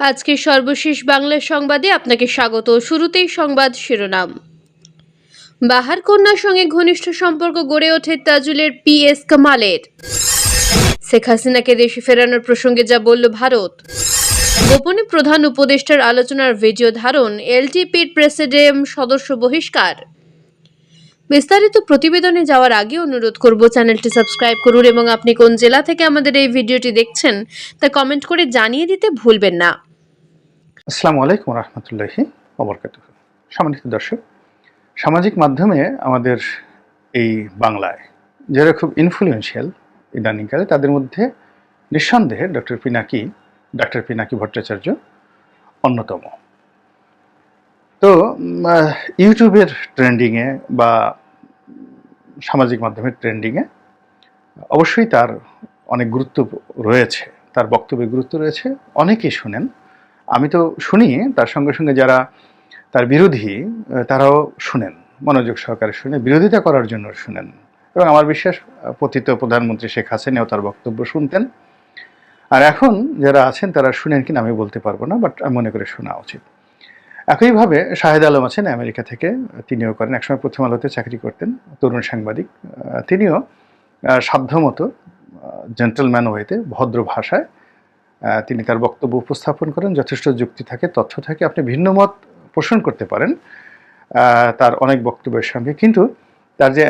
আজকে সর্বশেষ বাংলা সংবাদে আপনাকে স্বাগত। শুরুতেই সংবাদ শিরোনাম। বাহার কন্যার সঙ্গে ঘনিষ্ঠ সম্পর্ক গড়ে ওঠে তাজুলের পি এস কামালের। শেখ হাসিনাকে দেশে ফেরানোর প্রসঙ্গে যা বলল ভারত। গোপনে প্রধান উপদেষ্টার আলোচনার ভিডিও ধারণ এলটিপির প্রেসিডিয়াম সদস্য বহিষ্কার। বিস্তারিত প্রতিবেদনে যাওয়ার আগে অনুরোধ করব চ্যানেলটি সাবস্ক্রাইব করুন এবং আপনি কোন জেলা থেকে আমাদের এই ভিডিওটি দেখছেন তা কমেন্ট করে জানিয়ে দিতে ভুলবেন না। আসসালামু আলাইকুম রহমতুল্লাহি অবরকাত সম্মানিত দর্শক, সামাজিক মাধ্যমে আমাদের এই বাংলায় যারা খুব ইনফ্লুয়েন্সিয়াল ইদানিংকালে, তাদের মধ্যে নিঃসন্দেহে ডক্টর পিনাকি ডক্টর পিনাকি ভট্টাচার্য অন্যতম। তো ইউটিউবের ট্রেন্ডিংয়ে বা সামাজিক মাধ্যমের ট্রেন্ডিংয়ে অবশ্যই তার অনেক গুরুত্ব রয়েছে, তার বক্তব্যের গুরুত্ব রয়েছে। অনেকেই শুনেন। আমি তো শুনি, তার সঙ্গে সঙ্গে যারা তার বিরোধী তারাও শুনেন, মনোযোগ সহকারে শুনে বিরোধিতা করার জন্য শুনেন। এবং আমার বিশ্বাস, পতিত প্রধানমন্ত্রী শেখ হাসিনাও তার বক্তব্য শুনতেন। আর এখন যারা আছেন, তারা শুনেন কিনা আমি বলতে পারব না বাট আমি মনে করে শোনা উচিত। একইভাবে শাহেদ আলম আছেন আমেরিকা থেকে। তিনিও করেন, একসময় প্রথম আলোতে চাকরি করতেন, তরুণ সাংবাদিক। তিনিও সাধ্যমতো জেন্টেলম্যান ওয়েতে ভদ্র ভাষায় তিনি তার বক্তব্য উপস্থাপন করেন, যথেষ্ট যুক্তি থাকে, তথ্য থাকে, আপনি ভিন্ন মত পোষণ করতে পারেন তার অনেক বক্তব্যের সঙ্গে। কিন্তু তার যে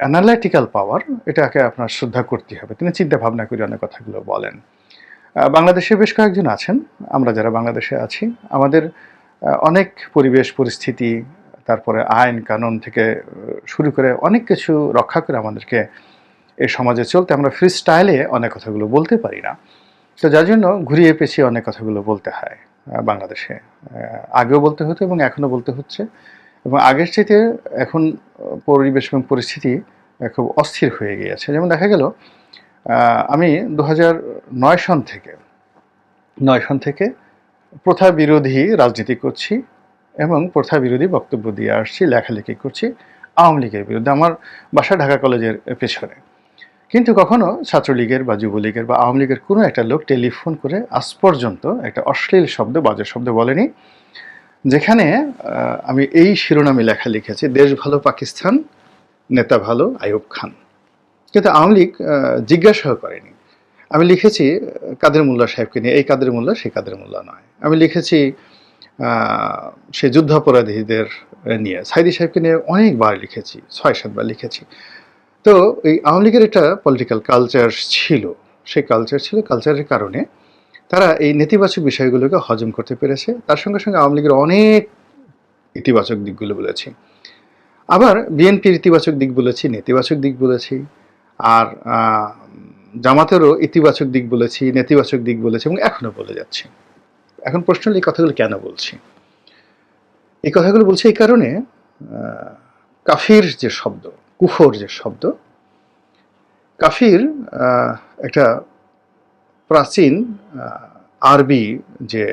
অ্যানালাইটিক্যাল পাওয়ার এটাকে আপনার শ্রদ্ধা করতে হবে। তিনি চিন্তা ভাবনা করে অনেক কথাগুলো বলেন। বাংলাদেশে বেশ কয়েকজন আছেন। আমরা যারা বাংলাদেশে আছি, আমাদের অনেক পরিবেশ, পরিস্থিতি, তারপরে আইন, কানুন থেকে শুরু করে অনেক কিছু রক্ষা করে আমাদেরকে এই সমাজে চলতে আমরা ফ্রি স্টাইলে অনেক কথাগুলো বলতে পারি না। তো যার জন্য ঘুরিয়ে পেঁচিয়ে অনেক কথাগুলো বলতে হয় বাংলাদেশে। আগেও বলতে হতো এবং এখনও বলতে হচ্ছে। এবং আগের চাইতে এখন পরিবেশ এবং পরিস্থিতি খুব অস্থির হয়ে গিয়েছে। যেমন দেখা গেল আমি দু হাজার নয় সন থেকে, নয় সন থেকে প্রথা বিরোধী রাজনীতি করছি এবং প্রথা বিরোধী বক্তব্য দিয়ে আসছি, লেখালেখি করছি আওয়ামী লীগের বিরুদ্ধে আমার বাসা ঢাকা কলেজের পেছনে। কিন্তু কখনো ছাত্রলীগের বা যুবলীগের বা আওয়ামী লীগের কোনো একটা লোক টেলিফোন করে আজ পর্যন্ত একটা অশ্লীল শব্দ, বাজে শব্দ বলেনি, যেখানে আমি এই শিরোনামে লেখা লিখেছি, দেশ ভালো, পাকিস্তান, নেতা ভালো, আইয়ুব খান। কিন্তু আওয়ামী লীগ জিজ্ঞাসাও করেনি। আমি লিখেছি কাদের মোল্লা সাহেবকে নিয়ে। এই কাদের মোল্লা, সে কাদের মোল্লা নয়। আমি লিখেছি সে যুদ্ধাপরাধীদের নিয়ে। সাইদি সাহেবকে নিয়ে অনেকবার লিখেছি, ছয় সাতবার লিখেছি। তো এই আওয়ামী লীগের একটা পলিটিক্যাল কালচার ছিল। সেই কালচার ছিল কালচারের কারণে তারা এই নেতিবাচক বিষয়গুলোকে হজম করতে পেরেছে। তার সঙ্গে সঙ্গে আওয়ামী লীগের অনেক ইতিবাচক দিকগুলো বলেছি। আবার বিএনপির ইতিবাচক দিক বলেছি, নেতিবাচক দিক বলেছি। আর জামাতেরও ইতিবাচক দিক বলেছি, নেতিবাচক দিক বলেছি এবং এখনও বলে যাচ্ছি। এখন প্রশ্ন হলো, এই কথাগুলো কেন বলছি? এই কথাগুলো বলছি এই কারণে কাফির যে শব্দ, কুফর যে শব্দ, কাফির একটা প্রাচীন আরবি যে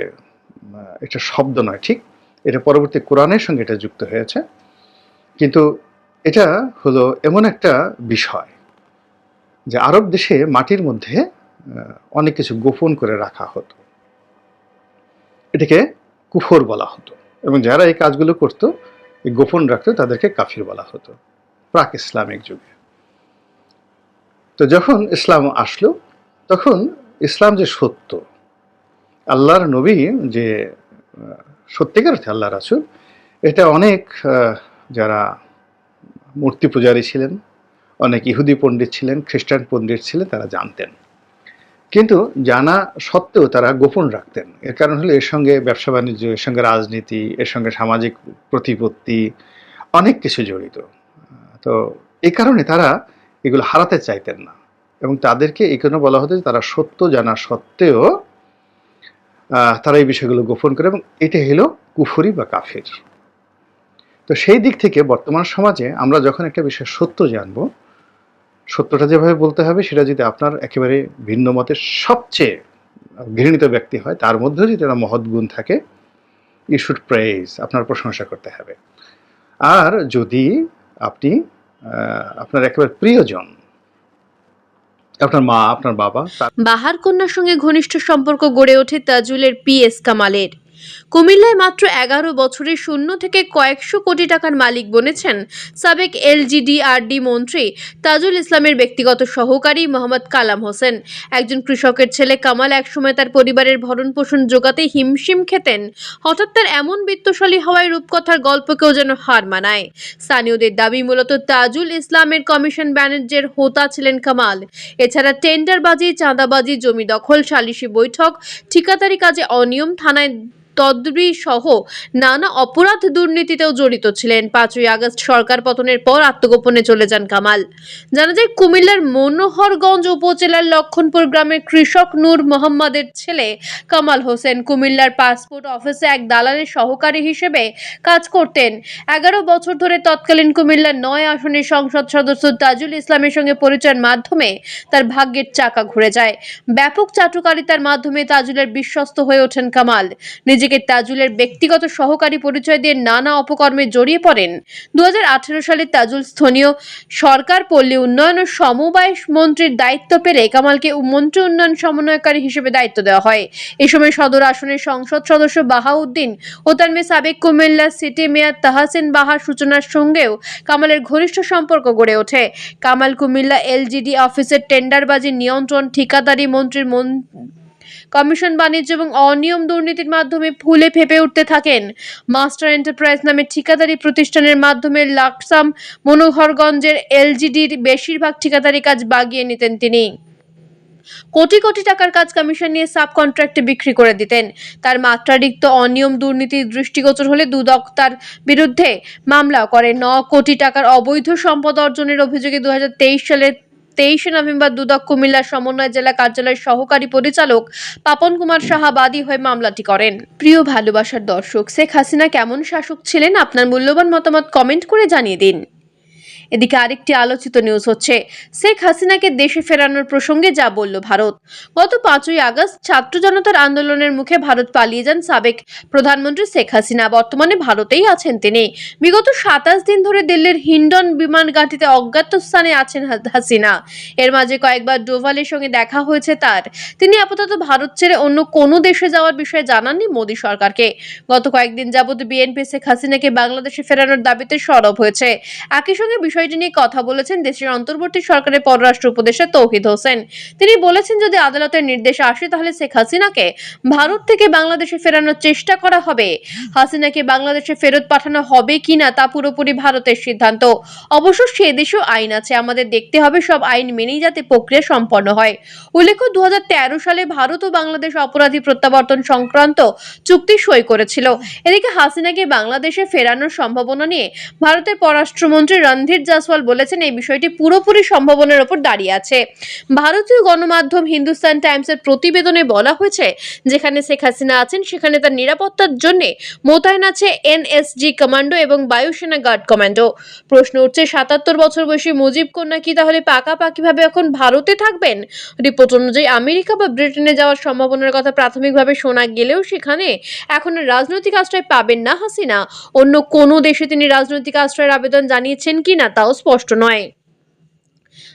এটা শব্দ নয়, ঠিক? এটা পরবর্তী কোরআনের সঙ্গে এটা যুক্ত হয়েছে। কিন্তু এটা হলো এমন একটা বিষয় যে আরব দেশে মাটির মধ্যে অনেক কিছু গোপন করে রাখা হতো। এটাকে কুফর বলা হতো এবং যারা এই কাজগুলো করতো, এই গোপন রাখতো, তাদেরকে কাফির বলা হতো। প্রাক ইসলামিক যুগে। তো যখন ইসলাম আসলো, তখন ইসলাম যে সত্য, আল্লাহর নবী যে সত্যিকার অর্থে আল্লাহ রাসুল, এটা অনেক যারা মূর্তি পূজারী ছিলেন অনেক ইহুদি পণ্ডিত ছিলেন, খ্রিস্টান পণ্ডিত ছিলেন, তারা জানতেন। কিন্তু জানা সত্ত্বেও তারা গোপন রাখতেন। এর কারণ হলো এর সঙ্গে ব্যবসা বাণিজ্য, এর সঙ্গে রাজনীতি, এর সঙ্গে সামাজিক প্রতিপত্তি, অনেক কিছু জড়িত। তো এই কারণে তারা এগুলো হারাতে চাইতেন না। এবং তাদেরকে এই জন্য বলা হতো যে তারা সত্য জানা সত্ত্বেও তারা এই বিষয়গুলো গোপন করে এবং এটা হলো কুফরি বা কাফের। তো সেই দিক থেকে বর্তমান সমাজে আমরা যখন একটা বিষয় সত্য জানব সত্যটা যেভাবে বলতে হবে, সেটা যদি আপনার একেবারে ভিন্ন মতের সবচেয়ে ঘৃণিত ব্যক্তি হয়, তার মধ্যেও যদি একটা মহৎ গুণ থাকে ইউ শুড প্রেজ আপনার প্রশংসা করতে হবে। আর যদি আপনি আপনার একেবারে প্রিয়জন, আপনার মা, আপনার বাবা বাহার কন্যার সঙ্গে ঘনিষ্ঠ সম্পর্ক গড়ে ওঠে তাজুলের পি এস কামালের। কুমিল্লায় মাত্র এগারো বছরের শূন্য থেকে কয়েকশো কোটি টাকার মালিক বনেছেন সাবেক এলজিডিআরডি মন্ত্রী তাজুল ইসলামের ব্যক্তিগত সহকারী মোহাম্মদ কালাম হোসেন। একজন কৃষকের ছেলে কামাল একসময় তার পরিবারের ভরণ পোষণ জোগাতে হিমশিম খেতেন। হঠাৎ তার এমন বিত্তশালী হওয়ায় রূপকথার গল্পকেও যেন হার মানায়। স্থানীয়দের দাবি মূলত তাজুল ইসলামের কমিশন বাণিজ্যের হোতা ছিলেন কামাল। এছাড়া টেন্ডারবাজি, চাঁদাবাজি, জমি দখল, সালিশি বৈঠক, ঠিকাদারি কাজে অনিয়ম থানায় তদবি সহ নানা অপরাধ দুর্নীতিতেও জড়িত ছিলেন। পাঁচই আগস্ট সরকার পতনের পর আত্মগোপনে চলে যান কামাল। জানা যায়, কুমিল্লার মনোহরগঞ্জ উপজেলার লক্ষণপুর গ্রামের কৃষক নূর মোহাম্মদের ছেলে কামাল হোসেন কুমিল্লার পাসপোর্ট অফিসে এক দালালের সহকারী হিসেবে কাজ করতেন। এগারো বছর ধরে তৎকালীন কুমিল্লার নয় আসনের সংসদ সদস্য তাজুল ইসলামের সঙ্গে পরিচয়ের মাধ্যমে তার ভাগ্যের চাকা ঘুরে যায়। ব্যাপক চাটুকারিতার মাধ্যমে তাজুলের বিশ্বস্ত হয়ে ওঠেন কামাল। নিজেকে তাজুলের ব্যক্তিগত সহকারী পরিচয় দিয়ে নানা অপকর্মে জড়িয়ে পড়েন। দু সালে তাজুল স্থানীয় সরকার পল্লী উন্নয়ন ও সমবায় মন্ত্রীর দায়িত্ব পেলে কামালকে মন্ত্রী উন্নয়ন সমন্বয়কারী হিসেবে দায়িত্ব দেওয়া হয়। এ সময় সদর আসনের সংসদ সদস্য বাহাউদ্দিন ও তার মেয়ে সাবেক কুমিল্লা সিটি মেয়র তাহাসিন বাহার সূচনার সঙ্গেও কামালের ঘনিষ্ঠ সম্পর্ক গড়ে ওঠে। কামাল কুমিল্লা এলজিডি অফিসের টেন্ডারবাজি নিয়ন্ত্রণ ঠিকাদারি মন্ত্রীর মন কমিশন বাণিজ্য এবং অনিয়ম দুর্নীতির মাধ্যমে ফুলে ফেপে উঠতে থাকেন। মাস্টার এন্টারপ্রাইজ নামে ঠিকাদারি প্রতিষ্ঠানের মাধ্যমে লাকসাম মনোহরগঞ্জের এলজিডির বেশিরভাগ ঠিকাদারি কাজ বাগিয়ে নিতেন তিনি। কোটি কোটি টাকার কাজ কমিশন নিয়ে সাব কন্ট্রাক্টে বিক্রি করে দিতেন। তার মাত্রাতিরিক্ত অনিয়ম দুর্নীতির দৃষ্টিগোচর হলে দুদক তার বিরুদ্ধে মামলা করে ন কোটি টাকার অবৈধ সম্পদ অর্জনের অভিযোগে তেইশ সালের তেইশে নভেম্বর দুদক কুমিল্লা সমন্বয় জেলা কার্যালয়ের সহকারী পরিচালক পাপন কুমার সাহা বাদী হয়ে মামলাটি করেন। প্রিয় ভালোবাসার দর্শক, শেখ হাসিনা কেমন শাসক ছিলেন? আপনার মূল্যবান মতামত কমেন্ট করে জানিয়ে দিন। এদিকে আরেকটি আলোচিত নিউজ হচ্ছে, শেখ হাসিনাকে দেশে ফেরানোর প্রসঙ্গে যা বলল ভারত। গত পাঁচই আগস্ট ছাত্র জনতার আন্দোলনের মুখে ভারত পালিয়ে যান সাবেক প্রধানমন্ত্রী শেখ হাসিনা। বর্তমানে ভারতেই আছেন তিনি। বিগত সাতাশ দিন ধরে দিল্লির হিন্ডন বিমান ঘাঁটিতে অজ্ঞাত স্থানে আছেন হাসিনা। এর মাঝে কয়েকবার ডোভালের সঙ্গে দেখা হয়েছে তার। তিনি আপাতত ভারত ছেড়ে অন্য কোনো দেশে যাওয়ার বিষয়ে জানাননি মোদী সরকারকে। গত কয়েকদিন যাবৎ বিএনপি শেখ হাসিনাকে বাংলাদেশে ফেরানোর দাবিতে সরব হয়েছে। একই সঙ্গে বিষয়টি নিয়ে কথা বলেছেন দেশের অন্তর্বর্তী সরকারের পররাষ্ট্র উপদেষ্টা তৌহিদ হোসেন। তিনি বলেছেন, যদি আদালতের নির্দেশ আসে, তাহলে শেখ হাসিনাকে ভারত থেকে বাংলাদেশে ফেরানোর চেষ্টা করা হবে। হাসিনাকে বাংলাদেশে ফেরত পাঠানো হবে কিনা তা পুরোপুরি ভারতের সিদ্ধান্ত। অবশ্য সে দেশেও আইন আছে, আমাদের দেখতে হবে, সব আইন মেনেই যাতে প্রক্রিয়া সম্পন্ন হয়। উল্লেখ্য দু হাজার তেরো সালে ভারত ও বাংলাদেশ অপরাধী প্রত্যাবর্তন সংক্রান্ত চুক্তি সই করেছিল। এদিকে হাসিনাকে বাংলাদেশে ফেরানোর সম্ভাবনা নিয়ে ভারতের পররাষ্ট্রমন্ত্রী রণধীর জাসওয়াল বলেছেন, এই বিষয়টি পুরোপুরি সম্ভাবনার ওপর দাঁড়িয়ে আছে। ভারতীয় গণমাধ্যম হিন্দুস্তান টাইমসের প্রতিবেদনে বলা হয়েছে, যেখানে শেখ হাসিনা আছেন, সেখানে তার নিরাপত্তার জন্য মোতায়েন আছে এনএসজি কমান্ডো এবং বায়ুসেনা গার্ড কমান্ডো। প্রশ্ন উঠছে, সাতাত্তর বছর বয়সী মুজিব কন্যা কি তাহলে পাকাপাকিভাবে এখন ভারতে থাকবেন? রিপোর্ট অনুযায়ী আমেরিকা বা ব্রিটেনে যাওয়ার সম্ভাবনার কথা প্রাথমিকভাবে শোনা গেলেও সেখানে এখন রাজনৈতিক আশ্রয় পাবেন না হাসিনা। অন্য কোনো দেশে তিনি রাজনৈতিক আশ্রয়ের আবেদন জানিয়েছেন কিনা তাও স্পষ্ট নয়।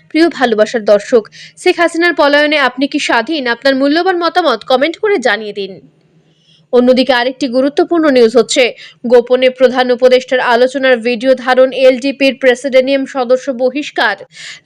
প্রিয় ভালোবাসার দর্শক, শেখ হাসিনার পলায়নে আপনি কি স্বাধীন? আপনার মূল্যবান মতামত কমেন্ট করে জানিয়ে দিন। অন্যদিকে আরেকটি গুরুত্বপূর্ণ নিউজ হচ্ছে, গোপনে প্রধান উপদেষ্টার আলোচনার ভিডিও ধারণ এলডিপির প্রেসিডেন্টিয়াম সদস্য বহিষ্কার।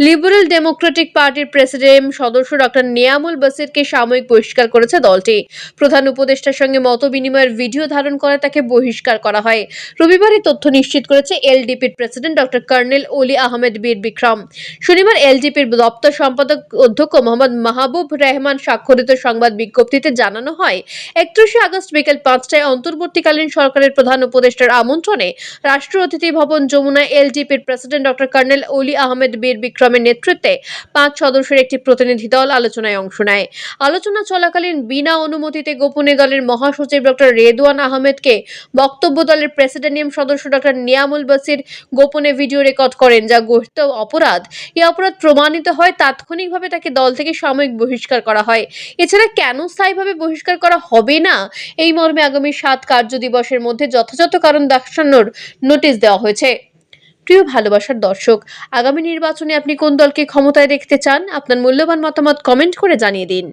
লিবারেল ডেমোক্রেটিক পার্টির প্রেসিডেন্ট সদস্য ডক্টর নিয়ামুল বাসিরকে সাময়িক বহিষ্কার করেছে দলটি। প্রধান উপদেষ্টার সঙ্গে মত বিনিময়ের ভিডিও ধারণ করে তাকে বহিষ্কার করা হয়। রবিবার এই তথ্য নিশ্চিত করেছে এলডিপির প্রেসিডেন্ট ডক্টর কর্নেল ওলি আহমেদ বীর বিক্রম। শনিবার এলডিপির দপ্তর সম্পাদক অধ্যক্ষ মোহাম্মদ মাহবুব রহমান স্বাক্ষরিত সংবাদ বিজ্ঞপ্তিতে জানানো হয়, একত্রিশে আগস্ট বিকেল পাঁচটায় অন্তর্বর্তীকালীন সরকারের প্রধান উপদেষ্টার আমন্ত্রণে রাষ্ট্র অতিথি ভবন Jamuna এলডিপির president doctor colonel Oli Ahmed বীর বিক্রমের নেতৃত্বে পাঁচ সদস্যের একটি প্রতিনিধি দল আলোচনায় অংশ নেয়। আলোচনা চলাকালীন বিনা অনুমতিতে গোপনে দলের মহাসচিব ডক্টর রেদওয়ান আহমেদকে বক্তব্য দলের প্রেসিডেন্টিয়াম সদস্য ডক্টর নিয়ামুল বাসির গোপনে ভিডিও রেকর্ড করেন, যা গঠিত অপরাধ। এই অপরাধ প্রমাণিত হয় তাৎক্ষণিকভাবে তাকে দল থেকে সাময়িক বহিষ্কার করা হয়। এছাড়া কেন স্থায়ীভাবে বহিষ্কার করা হবে না? এই মর্মে আগামী সাত কার্য দিবসের মধ্যে যথাযথ কারণ দেখানোর নোটিশ দেওয়া হয়েছে। প্রিয় ভালোবাসার দর্শক, আগামী নির্বাচনে আপনি কোন দলকে ক্ষমতায় দেখতে চান? আপনার মূল্যবান মতামত কমেন্ট করে জানিয়ে দিন।